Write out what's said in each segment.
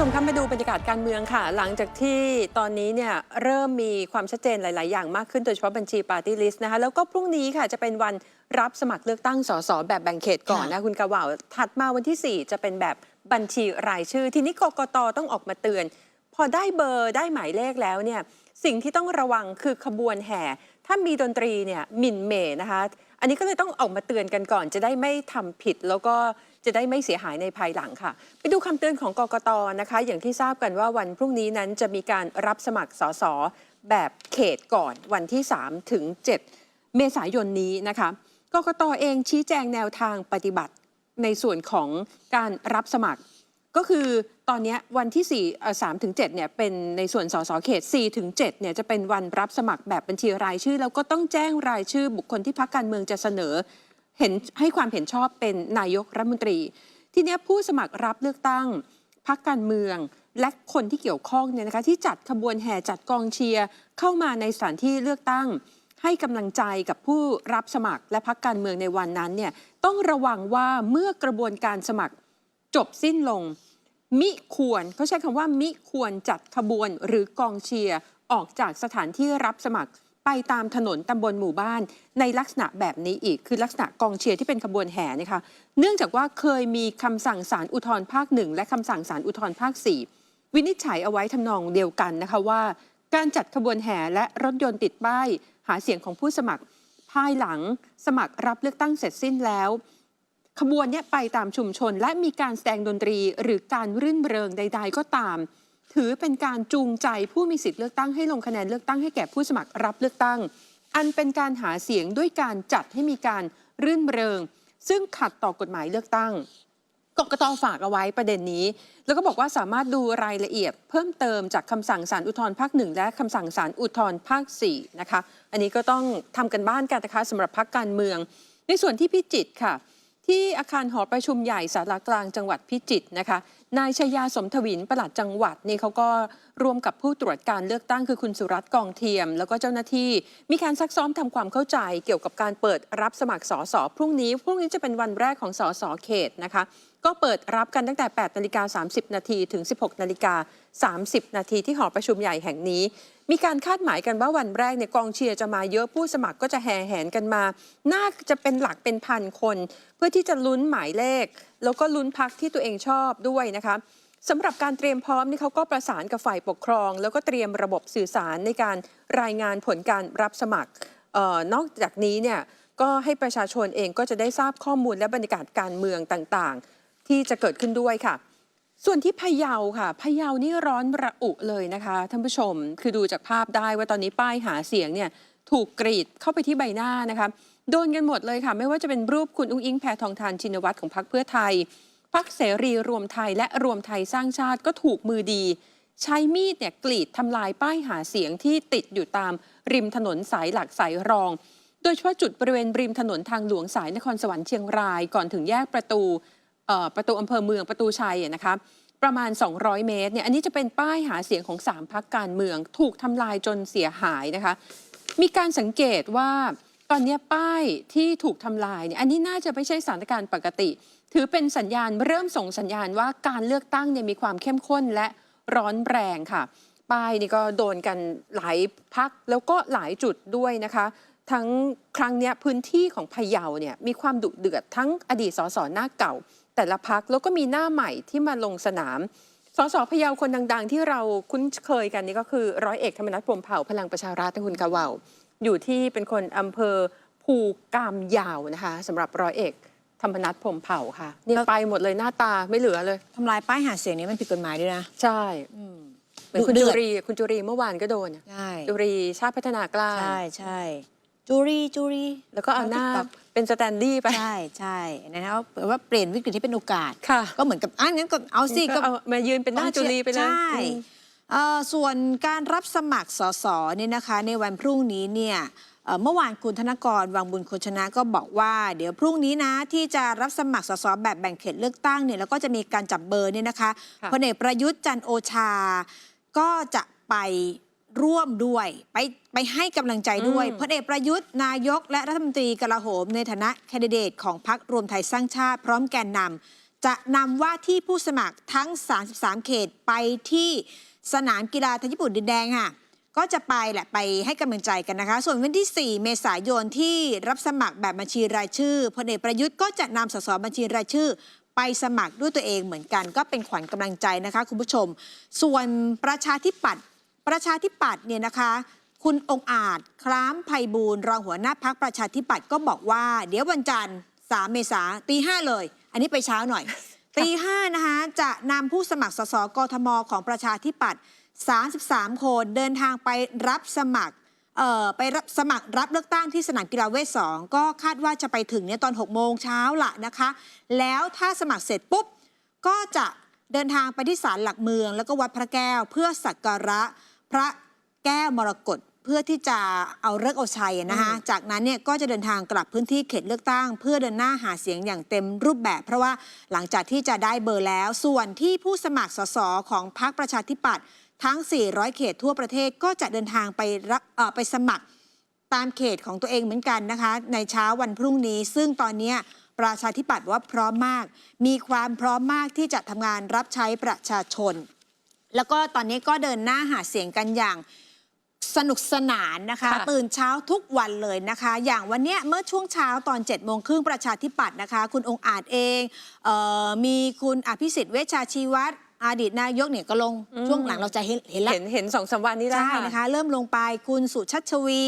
ชมคะมาดูบรรยากาศการเมืองค่ะ หลังจากที่ตอนนี้เนี่ยเริ่มมีความชัดเจนหลาย ๆ อย่างมากขึ้น โดยเฉพาะบัญชีปาร์ตี้ลิสต์นะคะ แล้วก็พรุ่งนี้ค่ะจะเป็นวันรับสมัครเลือกตั้งสสแบบแบ่งเขตก่อนนะ คุณกะว่าวถัดมาวันที่ 4 จะเป็นแบบบัญชีรายชื่อ ทีนี้กกตต้องออกมาเตือน พอได้เบอร์ได้หมายเลขแล้วเนี่ยสิ่งที่ต้องระวังคือขบวนแห่ ถ้ามีดนตรีเนี่ยหมิ่นเหม่นะคะ อันนี้ก็เลยต้องออกมาเตือนกันก่อน จะได้ไม่ทำผิดแล้วก็จะได้ไม่เสียหายในภายหลังค่ะ ไปดูคำเตือนของกกตนะคะ อย่างที่ทราบกันว่าวันพรุ่งนี้นั้นจะมีการรับสมัครสสแบบเขตก่อนวันที่3ถึง7เมษายนนี้นะคะกกตเองชี้แจงแนวทางปฏิบัติในส่วนของการรับสมัคร ก็คือตอนนี้วันที่4 3ถึง7เนี่ยเป็นในส่วนสสเขต4ถึง7เนี่ยจะเป็นวันรับสมัครแบบบัญชีรายชื่อ แล้วก็ต้องแจ้งรายชื่อบุคคลที่พักการเมืองจะเสนอ เห็นให้ความเห็นชอบเป็นนายกรัฐมนตรี ทีนี้ผู้สมัครรับเลือกตั้งพักการเมืองและคนที่เกี่ยวข้องเนี่ยนะคะที่จัดขบวนแห่จัดกองเชียร์เข้ามาในสถานที่เลือกตั้ง ให้กำลังใจกับผู้รับสมัครและพักการเมืองในวันนั้นเนี่ยต้องระวังว่าเมื่อกระบวนการสมัคร จบสิ้นลง มิควรเขาใช้คำว่ามิควรจัดขบวนหรือกองเชียร์ออกจากสถานที่รับสมัครไปตามถนนตำบลหมู่บ้าน ในลักษณะแบบนี้อีกคือลักษณะกองเชียร์ที่เป็นขบวนแห่นะคะ เนื่องจากว่าเคยมีคำสั่งศาลอุทธรภาคหนึ่งและคำสั่งศาลอุทธรภาคสี่วินิจฉัยเอาไว้ทำนองเดียวกันนะคะว่า การจัดขบวนแห่และรถยนต์ติดป้าย หาเสียงของผู้สมัคร ภายหลังสมัครรับเลือกตั้งเสร็จสิ้นแล้ว ขบวนเนี้ไปตามชุมชน และมีการแสดงดนตรีหรือการรื่นเริงใด ๆ ก็ตาม ถือเป็นการจูงใจผู้มีสิทธิ์เลือกตั้งให้ลงคะแนนเลือกตั้งให้แก่ผู้สมัครรับเลือกตั้ง อันเป็นการหาเสียงด้วยการจัดให้มีการรื่นเริง ซึ่งขัดต่อกฎหมายเลือกตั้งกกตฝากเอาไว้ประเด็นนี้ แล้วก็บอกว่าสามารถดูรายละเอียดเพิ่มเติมจากคำสั่งศาลอุทธรภาคหนึ่งและคำสั่งศาลอุทธรภาค4นะคะ อันนี้ก็ต้องทำกันบ้านกันนะคะสำหรับพักการเมือง ในส่วนที่พิจิตรค่ะ ที่อาคารหอประชุมใหญ่สารากลางจังหวัดพิจิตรนะคะ นายชยาสมทวินประหลัดจังหวัดนี่เขาก็ร่วมกับผู้ตรวจการเลือกตั้งคือคุณสุรัตน์กองเทียม แล้วก็เจ้าหน้าที่มีการซักซ้อมทำความเข้าใจเกี่ยวกับการเปิดรับสมัครสสพรุ่งนี้ พรุ่งนี้จะเป็นวันแรกของสสเขตนะคะ ก็เปิดรับกันตั้งแต่8นาฬิกา30 นาทีถึง 16นาฬิกา30 นาทีที่หอประชุมใหญ่แห่งนี้ มีการคาดหมายกันว่าวันแรกเนี่ยกองเชียร์จะมาเยอะผู้สมัครก็จะแห่แหนกันมา น่าจะเป็นหลักเป็นพันคน เพื่อที่จะลุ้นหมายเลข แล้วก็ลุ้นพักที่ตัวเองชอบด้วยนะคะสำหรับการเตรียมพร้อมนี่เขาก็ประสานกับฝ่ายปกครอง แล้วก็เตรียมระบบสื่อสารในการรายงานผลการรับสมัครออนอกจากนี้เนี่ยก็ให้ประชาชนเองก็จะได้ทราบข้อมูลและบรรยากาศการเมืองต่างๆ ที่จะเกิดขึ้นด้วยค่ะ ส่วนที่พะเยาค่ะพะเยานี่ร้อนระอุเลยนะคะท่านผู้ชม คือดูจากภาพได้ว่าตอนนี้ป้ายหาเสียงเนี่ยถูกกรีดเข้าไปที่ใบหน้านะคะโดนกันหมดเลยค่ะ ไม่ว่าจะเป็นรูปคุณอุ้งอิงแพทองทานชินวัตรของพรรคเพื่อไทยพักเสรีรวมไทยและรวมไทยสร้างชาติก็ถูกมือดี ใช้มีดเนี่ยกรีดทำลายป้ายหาเสียงที่ติดอยู่ตามริมถนนสายหลักสายรอง โดยเฉพาะจุดบริเวณริมถนนทางหลวงสายนครสวรรค์เชียงรายก่อนถึงแยกประตู ประตูอำเภอเมืองประตูชัยนะคะประมาณ 200 เมตรเนี่ยอันนี้จะเป็นป้ายหาเสียงของ 3พักการเมือง ถูกทำลายจนเสียหายนะคะ มีการสังเกตว่าตอนนี้ป้ายที่ถูกทำลายเนี่ยอันนี้น่าจะไม่ใช่สถานการณ์ปกติ ถือเป็นสัญญาณเริ่มส่งสัญญาณว่าการเลือกตั้งเนี่ยมีความเข้มข้นและร้อนแรงค่ะ ป้ายนี่ก็โดนกันหลายพักแล้วก็หลายจุดด้วยนะคะ ทั้งครั้งนี้พื้นที่ของพะเยาเนี่ยมีความดุเดือดทั้งอดีตสสหน้าเก่า แต่ละพักแล้วก็มีหน้าใหม่ที่มาลงสนามสสพะเยาคนดัง ๆ ที่เราคุ้นเคยกันนี่ก็คือร้อยเอกธรรมนัฐพรหมเผ่าพลังประชารัฐนะคุณกาวาวอยู่ที่เป็นคนอำเภอภูกามยาวนะคะสำหรับร้อยเอกธรรมนัฐพรหมเผ่าค่ะนี่ไปหมดเลยหน้าตาไม่เหลือเลยทำลายป้ายหาเสียงนี้มันผิดกฎหมายด้วยนะใช่เหมือนคุณดุจุเดือดรีคุณจุรีเมื่อวานก็โดนอะใช่จุรีชาติพัฒนากล้าใช่ใช่ จูรีจูรีแล้วก็เอาหน้า TikTok เป็นสแตนดี้ไป ใช่ใช่นะครับแปลว่าเปลี่ยนวิกฤตที่เป็นโอกาส ค่ะ ก็เหมือนกับอะงั้นก็เอาสิก็เอามายืนเป็นหน้าจุรีไปเลย ใช่อืมเอ่อส่วนการรับสมัครสสเนี่ยนะคะ ในวันพรุ่งนี้เนี่ยเอ่อเมื่อวานคุณธนกรวังบุญคนชนะก็บอกว่า เดี๋ยวพรุ่งนี้นะที่จะรับสมัครสสแบบแบ่งเขตเลือกตั้งเนี่ยแล้วก็จะมีการจับเบอร์เนี่ยนะคะค่ะ พลเอกประยุทธ์จันทร์โอชา ก็จะไป ร่วมด้วย ไปไปให้กำลังใจด้วยอืมพลเอกประยุทธ์นายก และรัฐมนตรีกลาโหม ในฐานะแคนดิเดตของพรรครวมไทยสร้างชาติ พร้อมแกนนำจะนำว่าที่ผู้สมัครทั้ง 33 เขตไปที่สนามกีฬาไทยญี่ปุ่นดินแดงค่ะก็จะไปแหละไปให้กำลังใจกันนะคะ ส่วนวันที่ 4 เมษายนที่รับสมัครแบบบัญชีรายชื่อพลเอกประยุทธ์ก็จะนำสสบัญชีรายชื่อ ไปสมัครด้วยตัวเองเหมือนกัน ก็เป็นขวัญกำลังใจนะคะคุณผู้ชม ส่วนประชาธิปัตย์ ประชาธิปัตย์เนี่ยนะคะคุณองอาจคล้ามไพบูลรองหัวหน้าพักประชาธิปัตย์ก็บอกว่า เดี๋ยววันจันทร์ 3 เมษาตีห้าเลย อันนี้ไปเช้าหน่อย ตีห้านะคะจะนำผู้สมัครสสกทมของประชาธิปัตย์33 คนเดินทางไปรับสมัครไปรับสมัครรับเลือกตั้งที่สนามกีฬาเวทสองก็คาดว่าจะไปถึงเนี่ยตอน 6 โมงเช้าละนะคะ แล้วถ้าสมัครเสร็จปุ๊บ ก็จะเดินทางไปที่ศาลหลักเมือง แล้วก็วัดพระแก้วเพื่อสักการะ พระแก้วมรกตเพื่อที่จะเอาเลิกษ์เอาชัยนะคะจากนั้นเนี่ยก็จะเดินทางกลับพื้นที่เขตเลือกตั้ง เพื่อเดินหน้าหาเสียงอย่างเต็มรูปแบบ เพราะว่าหลังจากที่จะได้เบอร์แล้ว ส่วนที่ผู้สมัครสสของพรรคประชาธิปัตย์ทั้ง 400 เขตทั่วประเทศก็จะเดินทางไปรับเอ่อไปสมัครตามเขตของตัวเองเหมือนกันนะคะ ในเช้าวันพรุ่งนี้ ซึ่งตอนเนี้ยประชาธิปัตย์บอกว่าพร้อมมาก มีความพร้อมมากที่จะทำงานรับใช้ประชาชน แล้วก็ตอนนี้ก็เดินหน้าหาเสียงกันอย่างสนุกสนานนะคะ ค่ะ ตื่นเช้าทุกวันเลยนะคะ อย่างวันเนี้ยเมื่อช่วงเช้าตอน7จ็ดโมงครึ่งประชาธิปัตย์นะคะ คุณองค์อาจเองเออมีคุณอภิสิทธิ์เวชชาชีวัตรอดีตนายกเนี่ยก็ลงอืมช่วงหลังเราจะเห็นเห็นแล้วเห็นเห็นสองสามวันนี้แล้วใช่นะคะ เริ่มลงไปคุณสุชัชวี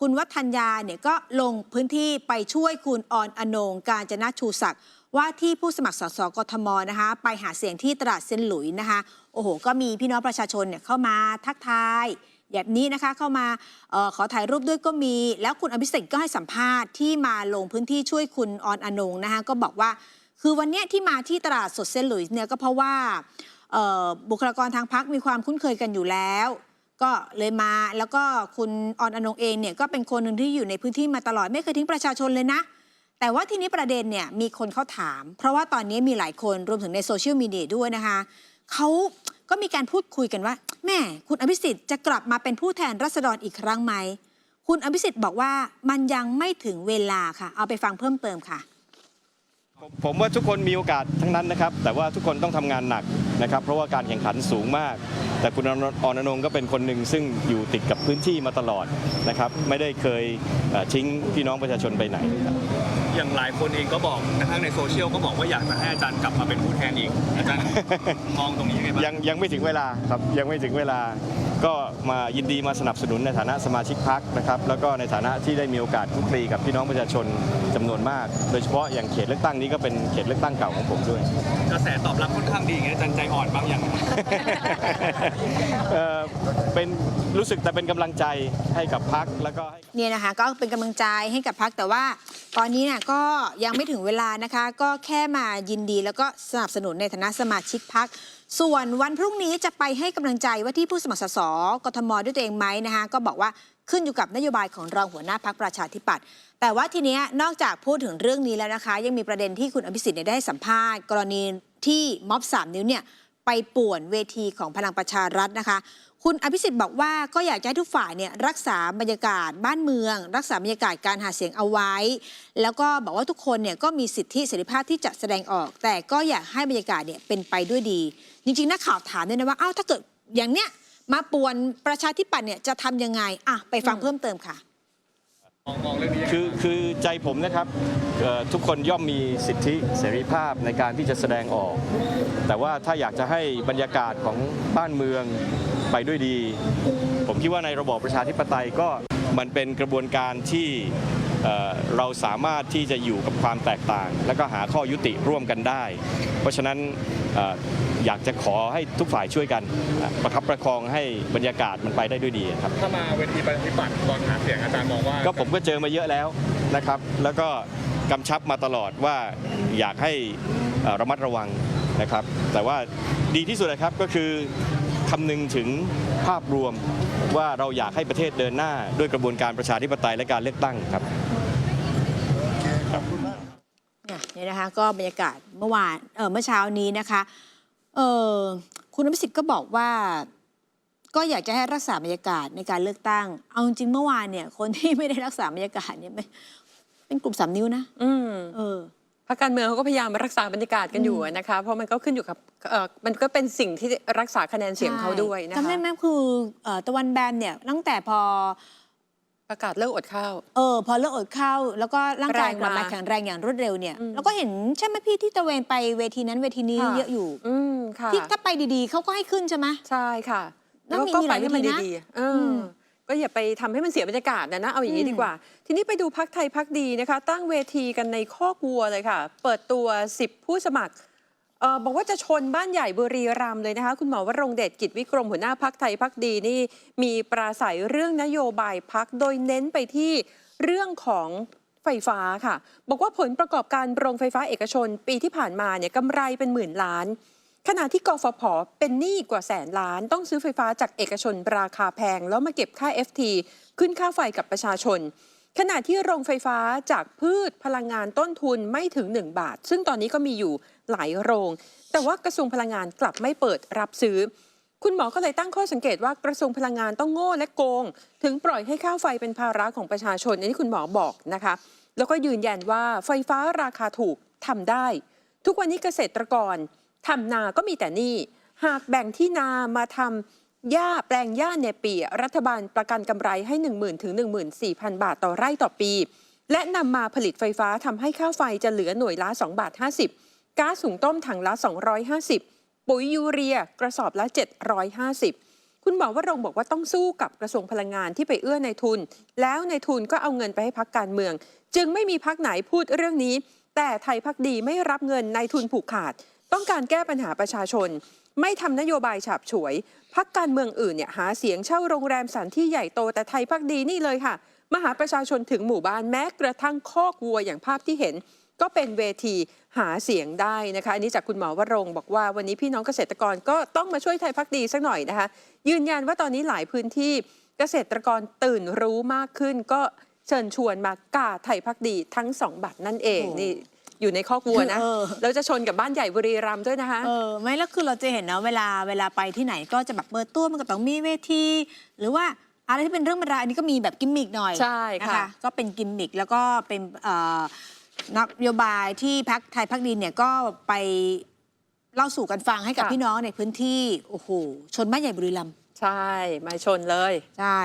คุณวัฒนยาเนี่ยก็ลงพื้นที่ไปช่วยคุณออนอนงการจนะชูศักดิ์ ว่าที่ผู้สมัครสสกทมนะคะไปหาเสียงที่ตลาดเซนหลุยนะคะโอ้โห ก็มีพี่น้องประชาชนเนี่ยเข้ามาทักทายแบบนี้นะคะเข้ามาออขอถ่ายรูปด้วยก็มี แล้วคุณอภิสิทธิ์ก็ให้สัมภาษณ์ที่มาลงพื้นที่ช่วยคุณออนอนงนะคะก็บอกว่า คือวันนี้ที่มาที่ตลาดสดเซนหลุยเนี่ยก็เพราะว่าออบุคลากรทางพักมีความคุ้นเคยกันอยู่แล้ว ก็เลยมาแล้วก็คุณออนอนงเองเนี่ยก็เป็นคนหนึ่งที่อยู่ในพื้นที่มาตลอดไม่เคยทิ้งประชาชนเลยนะ แต่ว่าทีนี้ประเด็นเนี่ยมีคนเขาถาม เพราะว่าตอนนี้มีหลายคนรวมถึงในโซเชียลมีเดียด้วยนะคะเขาก็มีการพูดคุยกันว่า แม่คุณอภิสิทธิ์จะกลับมาเป็นผู้แทนรัษฎรอีกครั้งไหม คุณอภิสิทธิ์บอกว่ามันยังไม่ถึงเวลาค่ะ เอาไปฟังเพิ่มเติมค่ะ ผมผมว่าทุกคนมีโอกาสทั้งนั้นนะครับ แต่ว่าทุกคนต้องทำงานหนักนะครับ เพราะว่าการแข่งขันสูงมาก แต่คุณออนออนงค์ก็เป็นคนหนึ่งซึ่งอยู่ติดกับพื้นที่มาตลอดนะครับ ไม่ได้เคยเอ่อทิ้งพี่น้องประชาชนไปไหนครับอย่างหลายคนเองก็บอกนะทั้งในโซเชียลก็บอกว่าอยากจะให้อาจารย์กลับมาเป็นผู้แทนอีกอาจารย์มองตรงนี้ยังไงบ้างยังยังไม่ถึงเวลาครับยังไม่ถึงเวลา ก็มายินดีมาสนับสนุนในฐานะสมาชิกพักนะครับแล้วก็ในฐานะที่ได้มีโอกาสคลุกคลีกับพี่น้องประชาชนจำนวนมาก โดยเฉพาะอย่างเขตเลือกตั้งนี้ก็เป็นเขตเลือกตั้งเก่าของผมด้วยกระแสตอบรับค่อนข้างดีอย่างเงี้ยอาจารย์ใจอ่อนบางอย่างเอ่อเป็นรู้สึกแต่เป็นกำลังใจให้กับพักแล้วก็ให้เนี่ยนะคะก็เป็นกำลังใจให้กับพักแต่ว่าตอนนี้เนี่ยก็ยังไม่ถึงเวลานะคะ ก็แค่มายินดีแล้วก็สนับสนุนในฐานะสมาชิกพัก ส่วนวันพรุ่งนี้จะไปให้กำลังใจว่าที่ผู้สมัครสสกทมด้วยตัวเองไหมนะคะก็บอกว่าขึ้นอยู่กับนโยบายของรองหัวหน้าพักประชาธิปัตย์แต่ว่าทีนี้นอกจากพูดถึงเรื่องนี้แล้วนะคะ ยังมีประเด็นที่คุณอภิสิทธิ์ได้สัมภาษณ์ กรณีที่ม็อบสามนิ้วเนี่ยไปป่วนเวทีของพลังประชารัฐนะคะคุณอภิสิทธิ์บอกว่าก็อยากจะให้ทุกฝ่ายเนี่ยรักษาบรรยากาศบ้านเมือง รักษาบรรยากาศการหาเสียงเอาไว้ แล้วก็บอกว่าทุกคนเนี่ยก็มีสิทธิเสรีภาพที่จะแสดงออก แต่ก็อยากให้บรรยากาศเนี่ยเป็นไปด้วยดี จริงๆนักข่าวถามด้วยนะว่าอ้าวถ้าเกิดอย่างเนี้ยมาป่วนประชาธิปัตย์เนี่ยจะทำยังไงอะไปฟังเพิ่มเติมค่ะ มองเรื่องนี้คือคือใจผมนะครับทุกคนย่อมมีสิทธิเสรีภาพในการที่จะแสดงออก แต่ว่าถ้าอยากจะให้บรรยากาศของบ้านเมืองไปด้วยดี ผมคิดว่าในระบอบประชาธิปไตยก็มันเป็นกระบวนการที่เราสามารถที่จะอยู่กับความแตกต่าง แล้วก็หาข้อยุติร่วมกันได้ เพราะฉะนั้น อ่ออยากจะขอให้ทุกฝ่ายช่วยกันอะประคับประคองให้บรรยากาศมันไปได้ด้วยดีครับถ้ามาเวทีปฏิบัติตอนหาเสียงอาจารย์มองว่าก็ผมก็เจอมาเยอะแล้วนะครับ แล้วก็กำชับมาตลอดว่าอยากให้เอ่อระมัดระวังนะครับ แต่ว่าดีที่สุดนะครับก็คือคำนึงถึงภาพรวมว่าเราอยากให้ประเทศเดินหน้าด้วยกระบวนการประชาธิปไตยและการเลือกตั้งครับ เนี่ยเนี่ยนะคะก็บรรยากาศเมื่อวานเออเมื่อเช้านี้นะคะเออคุณอภิสิทธิ์ก็บอกว่า ก็อยากจะให้รักษาบรรยากาศในการเลือกตั้ง เอาจริงๆเมื่อวานเนี่ยคนที่ไม่ได้รักษาบรรยากาศเนี่ยไม่เป็นกลุ่มสามนิ้วนะอืมเออพรรคการเมืองเขาก็พยายามรักษาบรรยากาศกันอยู่นะคะ เพราะมันก็ขึ้นอยู่กับเอ่อมันก็เป็นสิ่งที่รักษาคะแนนเสียงเขาด้วยนะจำคะได้ไหมคือเอ่อตะวันแบนเนี่ยตั้งแต่พอ ประกาศเลิกอดข้าว เออพอเลิกอดข้าวแล้วก็ร่างกายแรงกลับมามาแข็งแรงอย่างรวดเร็วเนี่ยอืมแล้วก็เห็นใช่ไหมพี่ที่ตะเวนไปเวทีนั้นเวทีนี้ค่ะเยอะอยู่อืมค่ะที่ถ้าไปดีๆเขาก็ให้ขึ้นใช่ไหมใช่ค่ะ แล้วมีก็มีหไปลายให้มันวิธีนะดีๆเอออมก็อย่าไปทำให้มันเสียบรรยากาศนะนะเอาอย่างนี้อืมดีกว่า ทีนี้ไปดูพักไทยพักดีนะคะ ตั้งเวทีกันในคอกวัวเลยค่ะ เปิดตัว 10 ผู้สมัครเออ บอกว่าจะชนบ้านใหญ่บุรีรัมย์เลยนะคะ คุณหมอวรงเดชกิจวิกรมหัวหน้าพักไทยพักดีนี่ มีปราศัยเรื่องนโยบายพักโดยเน้นไปที่เรื่องของไฟฟ้าค่ะ บอกว่าผลประกอบการโรงไฟฟ้าเอกชน ปีที่ผ่านมาเนี่ยกำไรเป็นหมื่นล้าน ขณะที่กฟผเป็นหนี้กว่าแสนล้าน ต้องซื้อไฟฟ้าจากเอกชนราคาแพง แล้วมาเก็บค่า FT ขึ้นค่าไฟกับประชาชน ขณะที่โรงไฟฟ้าจากพืชพลังงานต้นทุนไม่ถึง 1 บาท ซึ่งตอนนี้ก็มีอยู่หลายโรง แต่ว่ากระทรวงพลังงานกลับไม่เปิดรับซื้อ คุณหมอก็เลยตั้งข้อสังเกตว่ากระทรวงพลังงานต้องโง่และโกง ถึงปล่อยให้ค่าไฟเป็นภาระของประชาชนอันนี้คุณหมอบอกนะคะ แล้วก็ยืนยันว่าไฟฟ้าราคาถูกทำได้ ทุกวันนี้เกษตรกรทำนาก็มีแต่นี้หากแบ่งที่นามาทำ หญ้าแปลงหญ้าเนเปีย รัฐบาลประกันกำไรให้ 1 0,000ถึง14,000 บาทต่อไร่ต่อปี และนำมาผลิตไฟฟ้าทำให้ค่าไฟจะเหลือหน่วยละ2บาท50ก๊าซหุงต้มถังละ 250 ปุ๋ยยูเรียกระสอบละ 750 คุณหมอวรงบอกว่าต้องสู้กับกระทรวงพลังงานที่ไปเอื้อในทุน แล้วในทุนก็เอาเงินไปให้พักการเมือง จึงไม่มีพักไหนพูดเรื่องนี้ แต่ไทยพักดีไม่รับเงินในทุนผูกขาด ต้องการแก้ปัญหาประชาชน ไม่ทำนโยบายฉาบฉวย พักการเมืองอื่นเนี่ยหาเสียงเช่าโรงแรมสถานที่ใหญ่โตแต่ไทยพักดีนี่เลยค่ะ มาหาประชาชนถึงหมู่บ้านแม้กระทั่งคอกวัวอย่างภาพที่เห็น ก็เป็นเวทีหาเสียงได้นะคะ อันนี้จากคุณหมอวรงบอกว่าวันนี้พี่น้องเกษตรกรก็ต้องมาช่วยไทยพักดีสักหน่อยนะคะ ยืนยันว่าตอนนี้หลายพื้นที่เกษตรกรตื่นรู้มากขึ้น ก็เชิญชวนมากาไทยพักดีทั้งสองบัตรนั่นเองอนี่ อยู่ในคอกวัวนะเออ แล้วจะชนกับบ้านใหญ่บุรีรัมย์ด้วยนะคะ เออไม่แล้วคือเราจะเห็นนะเวลาเวลาไปที่ไหนก็จะแบบเปิดตัวมันก็ต้องมีเวที หรือว่าอะไรที่เป็นเรื่องบรรดาอันนี้ก็มีแบบกิมมิกหน่อยใช่นะค่ะคะก็เป็นกิมมิกแล้วก็เป็นเอ่อนโยบายที่พักไทยพักดีเนี่ยก็ไปเล่าสู่กันฟังให้กับค่ะ พี่น้องในพื้นที่โอ้โหชนบ้านใหญ่บุรีรัมย์ใช่ มาชนเลย ใช่